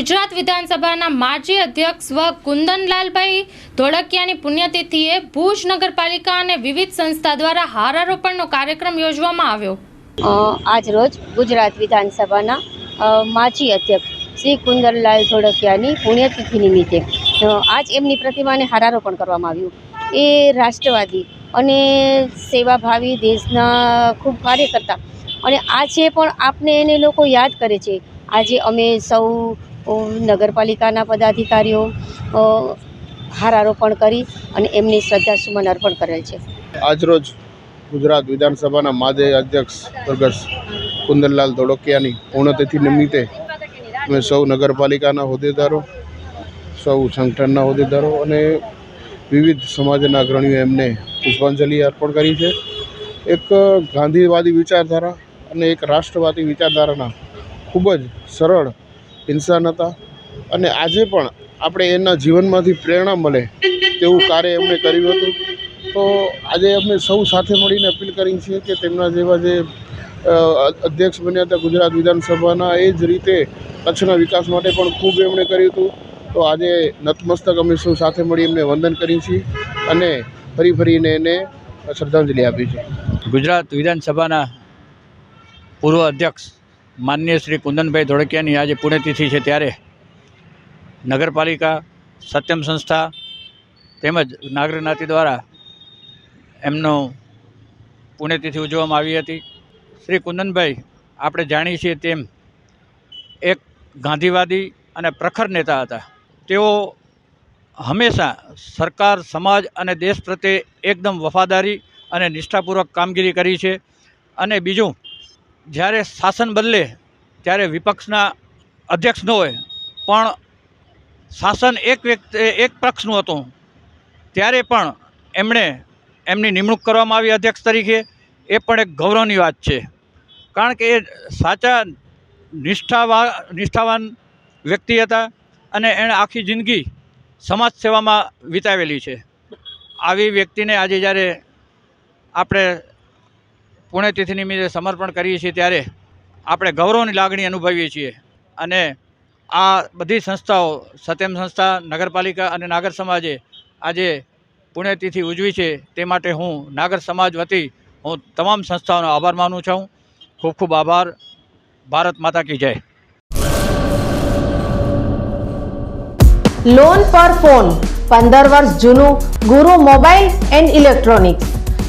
ગુજરાત વિધાનસભાના માજી અધ્યક્ષ સ્વ કુંદનલાલભાઈ ધોળકિયાની પુણ્યતિથિએ ભુજ નગરપાલિકા અને વિવિધ સંસ્થા દ્વારા હારારોપણનો કાર્યક્રમ યોજવામાં આવ્યો. આજ રોજ ગુજરાત વિધાનસભાના માજી અધ્યક્ષ શ્રી કુંદનલાલ ધોળકિયાની પુણ્યતિથિ નિમિત્તે આજ એમની પ્રતિમાને હારારોપણ કરવામાં આવ્યું. એ રાષ્ટ્રવાદી અને સેવાભાવી દેશના ખૂબ કાર્યકર્તા. અને આજે પણ આપને એને લોકો યાદ કરે છે, આજે અમે સૌ નગરપાલિકાના પદાધિકારીઓ હારારોપણ કરી અને એમની શ્રદ્ધાસુમન અર્પણ કરેલ છે. આજરોજ ગુજરાત વિધાનસભાના માજી અધ્યક્ષ સ્વર્ગસ્થ કુંદનલાલ ધોળકિયાની પૂર્ણતિથિ નિમિત્તે અમે સૌ નગરપાલિકાના હોદ્દેદારો, સૌ સંગઠનના હોદ્દેદારો અને વિવિધ સમાજના અગ્રણીઓ એમને પુષ્પાંજલિ અર્પણ કરી છે. એક ગાંધીવાદી વિચારધારા અને એક રાષ્ટ્રવાદી વિચારધારાના ખૂબ જ સરળ ઇન્સાન હતા. અને આજે પણ આપણે એના જીવનમાંથી પ્રેરણા મળે તેવું કાર્ય એમણે કર્યું હતું. તો આજે અમે સૌ સાથે મળીને અપીલ કરી છીએ કે તેમના જેવા જે અધ્યક્ષ બન્યા હતા ગુજરાત વિધાનસભાના, એ જ રીતે કચ્છના વિકાસ માટે પણ ખૂબ એમણે કર્યું હતું. તો આજે નતમસ્તક અમે સૌ સાથે મળી એમને વંદન કરી છીએ અને ફરી ફરીને એને શ્રદ્ધાંજલિ આપી છે ગુજરાત વિધાનસભાના પૂર્વ અધ્યક્ષ માનનીય શ્રી કુંદનભાઈ ધોળકિયાની આજે પુણ્યતિથિ છે ત્યારે નગરપાલિકા, સત્યમ સંસ્થા તેમજ નાગરિક જ્ઞાતિ દ્વારા એમનો પુણ્યતિથિ ઉજવવામાં આવી હતી. શ્રી કુંદનભાઈ, આપણે જાણીએ છીએ તેમ એક ગાંધીવાદી અને પ્રખર નેતા હતા. તેઓ હંમેશા સરકાર, સમાજ અને દેશ પ્રત્યે એકદમ વફાદારી અને નિષ્ઠાપૂર્વક કામગીરી કરી છે. અને બીજું જ્યારે શાસન બદલે, ત્યારે વિપક્ષના અધ્યક્ષ ન હોય, પણ શાસન એક વ્યક્તિ, એક પક્ષનું હતું, ત્યારે પણ એમણે એમની નિમણૂક કરવામાં આવી અધ્યક્ષ તરીકે, એ પણ એક ગૌરવની વાત છે. કારણ કે એ સાચા નિષ્ઠાવા, નિષ્ઠાવાન વ્યક્તિ હતા અને એણે આખી જિંદગી સમાજ સેવામાં વિતાવેલી છે. આવી વ્યક્તિને આજે જ્યારે આપણે પુણ્યતિથિ નિમિત્તે સમર્પણ કરીએ છીએ ત્યારે આપણે ગૌરવની લાગણી અનુભવીએ છીએ. અને આ બધી સંસ્થાઓ, સત્યમ સંસ્થા, નગરપાલિકા અને નાગર સમાજે આજે પુણ્યતિથિ ઉજવી છે તે માટે હું નાગર સમાજ વતી હું તમામ સંસ્થાઓનો આભાર માનું છું. ખૂબ ખૂબ આભાર. ભારત માતા કી જય. લોન પર ફોન પંદર વર્ષ જૂનું ગુરુ મોબાઈલ એન્ડ ઇલેક્ટ્રોનિક્સ.